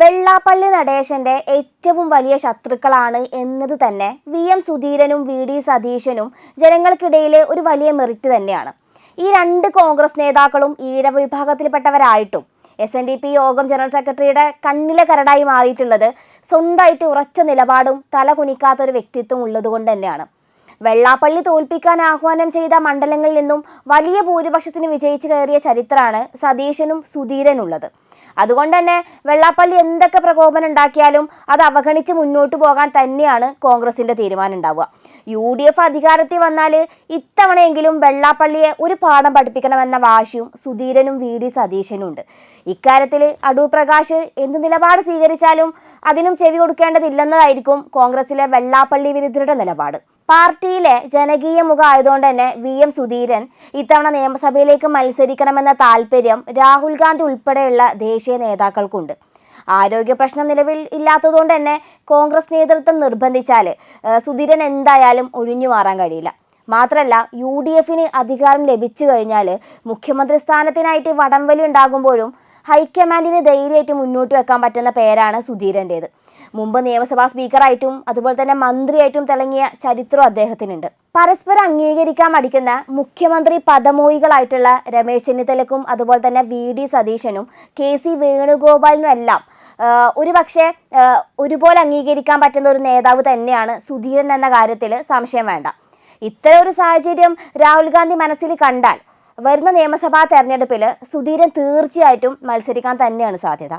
വെള്ളാപ്പള്ളി നടേശന്റെ ഏറ്റവും വലിയ ശത്രുക്കളാണ് എന്നത് തന്നെ വി എം സുധീരനും വി ഡി സതീശനും ജനങ്ങൾക്കിടയിലെ ഒരു വലിയ മെറിറ്റ് തന്നെയാണ്. ഈ രണ്ട് കോൺഗ്രസ് നേതാക്കളും ഈഴവ വിഭാഗത്തിൽപ്പെട്ടവരായിട്ടും എസ് എൻ ഡി പി യോഗം ജനറൽ സെക്രട്ടറിയുടെ കണ്ണിലെ കരടായി മാറിയിട്ടുള്ളത് സ്വന്തമായിട്ട് ഉറച്ച നിലപാടും തല കുനിക്കാത്ത ഒരു വ്യക്തിത്വം ഉള്ളതുകൊണ്ട് തന്നെയാണ്. വെള്ളാപ്പള്ളി തോൽപ്പിക്കാൻ ആഹ്വാനം ചെയ്ത മണ്ഡലങ്ങളിൽ നിന്നും വലിയ ഭൂരിപക്ഷത്തിന് വിജയിച്ചു കയറിയ ചരിത്രമാണ് സതീശനും സുധീരനുള്ളത്. അതുകൊണ്ട് തന്നെ വെള്ളാപ്പള്ളി എന്തൊക്കെ പ്രകോപനം ഉണ്ടാക്കിയാലും അത് അവഗണിച്ച് മുന്നോട്ട് പോകാൻ തന്നെയാണ് കോൺഗ്രസിന്റെ തീരുമാനം ഉണ്ടാവുക. യു ഡി എഫ് അധികാരത്തിൽ വന്നാൽ ഇത്തവണയെങ്കിലും വെള്ളാപ്പള്ളിയെ ഒരു പാഠം പഠിപ്പിക്കണമെന്ന വാശിയും സുധീരനും വി ഡി സതീശനും ഉണ്ട്. ഇക്കാര്യത്തിൽ അടൂർ പ്രകാശ് എന്ത് നിലപാട് സ്വീകരിച്ചാലും അതിനും ചെവി കൊടുക്കേണ്ടതില്ലെന്നതായിരിക്കും കോൺഗ്രസിലെ വെള്ളാപ്പള്ളി വിരുദ്ധരുടെ നിലപാട്. പാർട്ടിയിലെ ജനകീയ മുഖം ആയതുകൊണ്ട് തന്നെ വി എം സുധീരൻ ഇത്തവണ നിയമസഭയിലേക്ക് മത്സരിക്കണമെന്ന താല്പര്യം രാഹുൽ ഗാന്ധി ഉൾപ്പെടെയുള്ള ദേശീയ നേതാക്കൾക്കുണ്ട്. ആരോഗ്യ പ്രശ്നം നിലവിൽ ഇല്ലാത്തതുകൊണ്ട് തന്നെ കോൺഗ്രസ് നേതൃത്വം നിർബന്ധിച്ചാൽ സുധീരൻ എന്തായാലും ഒഴിഞ്ഞു മാറാൻ കഴിയില്ല. മാത്രമല്ല യു ഡി എഫിന് അധികാരം ലഭിച്ചു കഴിഞ്ഞാൽ മുഖ്യമന്ത്രി സ്ഥാനത്തിനായിട്ട് വടംവലി ഉണ്ടാകുമ്പോഴും ഹൈക്കമാൻഡിന് ധൈര്യമായിട്ട് മുന്നോട്ട് വെക്കാൻ പറ്റുന്ന പേരാണ് സുധീരന്റേത്. മുമ്പ് നിയമസഭാ സ്പീക്കറായിട്ടും അതുപോലെ തന്നെ മന്ത്രിയായിട്ടും തിളങ്ങിയ ചരിത്രം അദ്ദേഹത്തിനുണ്ട്. പരസ്പരം അംഗീകരിക്കാൻ മടിക്കുന്ന മുഖ്യമന്ത്രി പദമോഹികളായിട്ടുള്ള രമേശ് ചെന്നിത്തലക്കും അതുപോലെ തന്നെ വി ഡി സതീശനും കെ സി വേണുഗോപാലിനും എല്ലാം ഒരു പക്ഷേ ഒരുപോലെ അംഗീകരിക്കാൻ പറ്റുന്ന ഒരു നേതാവ് തന്നെയാണ് സുധീരൻ എന്ന കാര്യത്തിൽ സംശയം വേണ്ട. ഇത്തരം ഒരു സാഹചര്യം രാഹുൽ ഗാന്ധി മനസ്സിൽ കണ്ടാൽ വരുന്ന നിയമസഭാ തെരഞ്ഞെടുപ്പിൽ സുധീരൻ തീർച്ചയായിട്ടും മത്സരിക്കാൻ തന്നെയാണ് സാധ്യത.